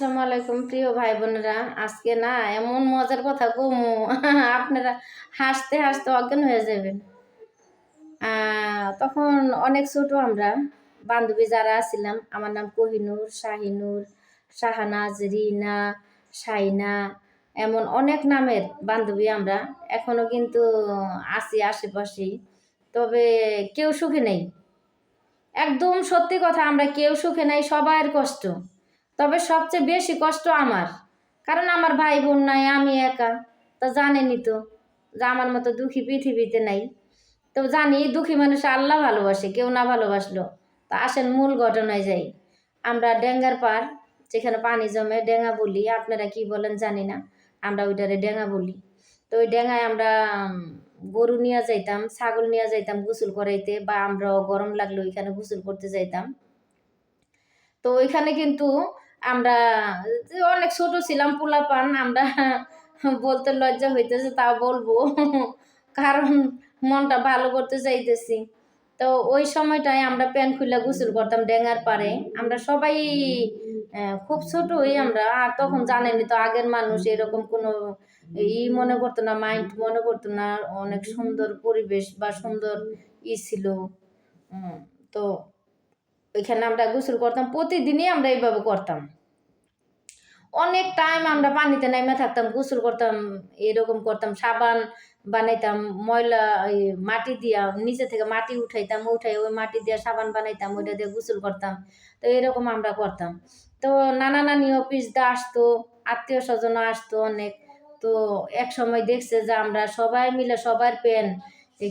আসসালামু আলাইকুম, প্রিয় ভাই বোনেরা। আজকে না এমন মজার কথা কমু। আপনারা হাসতে হাসতে অজ্ঞান হয়ে যাবেন। তখন অনেক ছোট আমরা, বান্ধবী যারা আছিলাম, আমার নাম কোহিনুর, শাহিনুর, শাহানাজ, রিনা সাইনা এমন অনেক নামের বান্ধবী আমরা। এখনও কিন্তু আছি আশেপাশেই। তবে কেউ সুখে নেই। একদম সত্যি কথা, আমরা কেউ সুখে নাই সবার কষ্ট। তবে সবচেয়ে বেশি কষ্ট আমার। কারণ আমার ভাই বোন নাই, আমি একা। তা জানেনি তো যে আমার মতো দুঃখী পৃথিবীতে নাই। তো জানি দুঃখী মানুষ আল্লাহ ভালোবাসে, কেউ না ভালোবাসলো। তা আসেন মূল ঘটনায় যাই। আমরা ডেঙ্গার পার যেখানে পানি জমে ডেঙ্গা বলি, আপনারা কি বলেন জানি না। আমরা ওইটারে ডেঙ্গা বলি। তো ওই ডেঙ্গায় আমরা গরু নিয়ে যাইতাম, ছাগল নিয়ে যাইতাম গোসল করাইতে, বা আমরাও গরম লাগলে ওইখানে গোসল করতে যাইতাম। তো ওইখানে কিন্তু আমরা অনেক ছোট ছিলাম পোলা পান আমরা বলতে লজ্জা হইতেছে, তা বলব। কারণ মনটা ভালো করতে চাইতেছি। তো ওই সময়টায় আমরা প্যান্ট খুলে গোসল করতাম ডেঙ্গার পারে আমরা সবাই খুব ছোটই আমরা, আর তখন জানেনি তো আগের মানুষ এরকম কোনো ই মনে করতো না, মাইন্ড মনে করতো না, অনেক সুন্দর পরিবেশ বা সুন্দর ই ছিল। তো ওইখানে আমরা গোসল করতাম, প্রতিদিনই আমরা এইভাবে করতাম। অনেক টাইম আমরা পানিতে নাইমা থাকতাম, গোসল করতাম, এরকম করতাম, সাবান বানাইতাম, ময়লা মাটি দিয়া, নিচে থেকে মাটি উঠাইতাম উঠাই ওই মাটি দিয়ে সাবান বানাইতাম, ওইটা দিয়ে গোসল করতাম। তো এরকম আমরা করতাম। তো নানা নানি অফিস দা আসতো, আত্মীয় স্বজন আসতো অনেক। তো এক সময় দেখছে যে আমরা সবাই মিলে সবার প্যান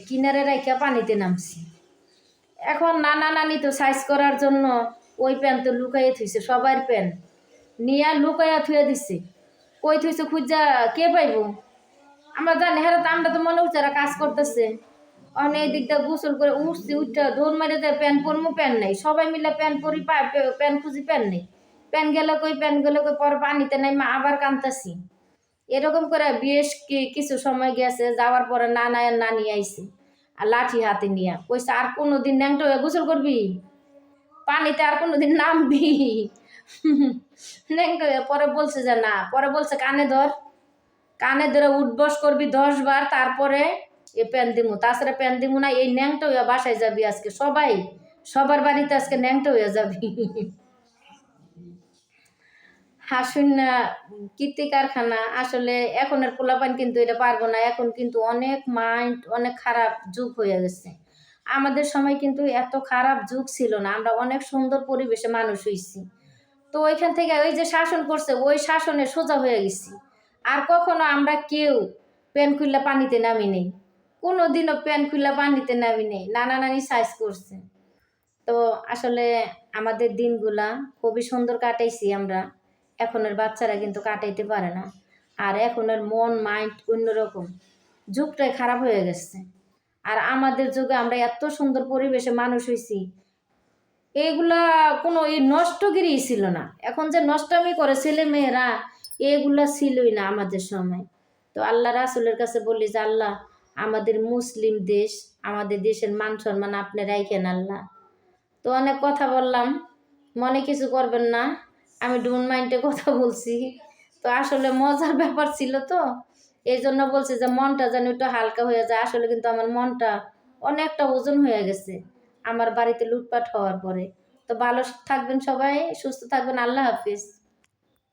কিনারে রেখে পানিতে নামছি। এখন নানা নানি তো সাইজ করার জন্য ওই প্যান তো লুকাইয়ে থুইছে সবার প্যান নিয়া লুকাইয়া থুয়ে দিছে। কই থুইছে খুঁজা কে পাইব? আমরা জানি হ্যাঁ তো আমরা তো মনে হচ্ছে কাজ করতেছে। অনেক দিক দিয়ে গোসল করে উঠছি উঠটা দৌড় মারে যায় প্যান পরমু প্যান নেই। সবাই মিলে প্যান পরি পায় প্যান খুঁজি প্যান্ট নেই। প্যান গেলে কই প্যান গেলে কই, পর পানিতে নাই, মা আবার কান্তাছি। এরকম করে বেশ কিছু সময় গেছে, যাওয়ার পরে নানা নানি আইছে। আর লাঠি হাতে নিয়ে। কইছে, আর কোনো দিন ন্যাংটো হয়ে গোসল করবি? পানিতে আর কোনো দিন নামবি। ন্যাংটো পরে বলছে যে, না। পরে বলছে, কানে ধর। কানে ধরে উঠবস করবি দশ বার, তারপরে এ প্যান দিমু। তাছাড়া প্যান দিমু না, এই ন্যাংটো হয়ে বাসায় যাবি আজকে সবাই। সবার বাড়িতে আজকে ন্যাংটো হয়ে যাবি। হাসুন না কীর্তি কারখানা, আসলে এখনের পোলাপান কিন্তু এটা পারব না। এখন কিন্তু অনেক মাইন্ড অনেক খারাপ যুগ হয়ে গেছে। আমাদের সময় কিন্তু এত খারাপ যুগ ছিল না। আমরা অনেক সুন্দর পরিবেশে মানুষ হয়েছি তো ওইখান থেকে ওই যে শাসন করছে, ওই শাসনে সোজা হয়ে গেছি। আর কখনো আমরা কেউ প্যান খুললে পানিতে নামি নেই কোনো দিনও প্যান খুললে পানিতে নামি নেই নানা নানি সাইজ করছে। তো আসলে আমাদের দিনগুলা খুবই সুন্দর কাটাইছি আমরা। এখনের বাচ্চারা কিন্তু কাটাইতে পারে না। আর এখনের মন মাইন্ড অন্যরকম। যুগটাই খারাপ হয়ে গেছে। আর আমাদের যুগে আমরা এত সুন্দর পরিবেশে মানুষ হয়েছি এগুলা কোনো এই নষ্টগিরি ছিল না। এখন যে নষ্টমি করে ছেলে মেয়েরা এগুলা ছিলই না আমাদের সময়। তো আল্লাহ রাসুলের কাছে বলি যে, আল্লাহ, আমাদের মুসলিম দেশ, আমাদের দেশের মান সম্মান আপনি রাইখেন আল্লাহ। তো অনেক কথা বললাম, মনে কিছু করবেন না। আমি ডোন মাইন্ডে কথা বলছি। তো আসলে মজার ব্যাপার ছিল তো এই জন্য বলছি যে মনটা যেন একটু হালকা হয়ে যায়। আসলে কিন্তু আমার মনটা অনেকটা ওজন হয়ে গেছে আমার বাড়িতে লুটপাট হওয়ার পরে। তো ভালো থাকবেন সবাই, সুস্থ থাকবেন, আল্লাহ হাফিজ।